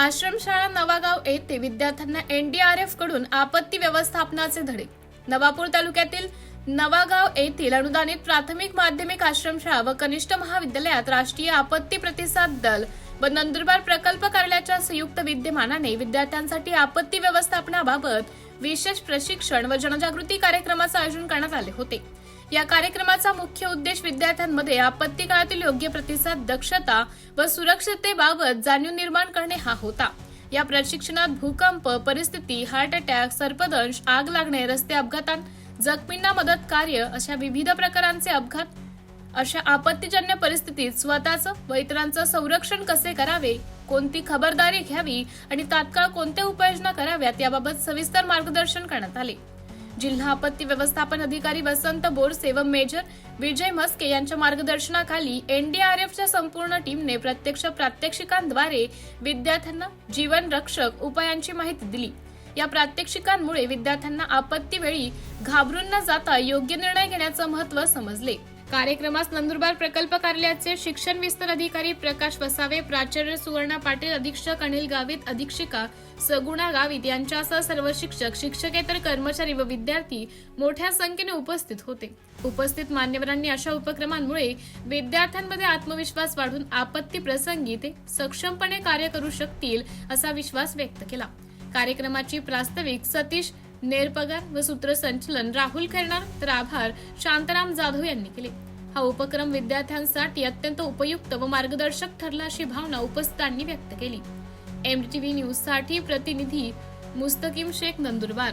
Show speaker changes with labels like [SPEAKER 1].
[SPEAKER 1] आश्रमशाळा नवागाव येथे विद्यार्थ्यांना एनडीआरएफकडून आपत्ती व्यवस्थापनाचे धडे. नवापूर तालुक्यातील नवागाव येथील अनुदानित प्राथमिक माध्यमिक आश्रमशाळा व कनिष्ठ महाविद्यालयात राष्ट्रीय आपत्ती प्रतिसाद दल व नंदुरबार प्रकल्प कार्यालयाच्या संयुक्त विद्यमानाने विद्यार्थ्यांसाठी आपत्ती व्यवस्थापनाबाबत विशेष प्रशिक्षण व जनजागृती कार्यक्रमाचे आयोजन करण्यात आले होते. या कार्यक्रमाचा मुख्य उद्देश विद्यार्थ्यांमध्ये आपत्ती काळातील योग्य प्रतिसाद दक्षता व सुरक्षतेबाबत जाणीव निर्माण करणे हा होता. या प्रशिक्षणात भूकंप परिस्थिती हार्ट अटॅक सर्पदंश आग लागणे रस्ते अपघातात जखमींना मदत कार्य अशा विविध प्रकारांचे अपघात अशा आपत्तीजन्य परिस्थितीत स्वतःचं व इतरांचं संरक्षण कसे करावे कोणती खबरदारी घ्यावी आणि तात्काळ कोणत्या उपाययोजना कराव्यात याबाबत सविस्तर मार्गदर्शन करण्यात आले. जिल्हा आपत्ती व्यवस्थापन अधिकारी वसंत बोरसे व मेजर विजय मस्के यांच्या मार्गदर्शनाखाली एनडीआरएफच्या संपूर्ण टीमने प्रत्यक्ष प्रात्यक्षिकांद्वारे विद्यार्थ्यांना जीवन रक्षक उपायांची माहिती दिली. या प्रात्यक्षिकांमुळे विद्यार्थ्यांना आपत्तीवेळी घाबरून न जाता योग्य निर्णय घेण्याचं महत्त्व समजले. कार्यक्रमास नंदुरबार प्रकल्प कार्यालयाचे शिक्षण विस्तार अधिकारी प्रकाश वसावे प्राचार्य सुवर्णा पाटील अधीक्षक अनिल गावित अधीक्षिका सगुणा गावित यांच्यासह सर्व शिक्षक शिक्षकेतर कर्मचारी व विद्यार्थी मोठ्या संख्येने उपस्थित होते. उपस्थित मान्यवरांनी अशा उपक्रमांमुळे विद्यार्थ्यांमध्ये आत्मविश्वास वाढून आपत्ती प्रसंगी ते सक्षमपणे कार्य करू शकतील असा विश्वास व्यक्त केला. कार्यक्रमाची प्रास्ताविक सतीश नेरपगार व सूत्रसंचलन राहुल खैरनार तर आभार शांताराम जाधव यांनी केले. हा उपक्रम विद्यार्थ्यांसाठी अत्यंत उपयुक्त व मार्गदर्शक ठरला अशी भावना उपस्थितांनी व्यक्त केली. एमटीव्ही न्यूजसाठी प्रतिनिधी मुस्तकीम शेख नंदुरबार.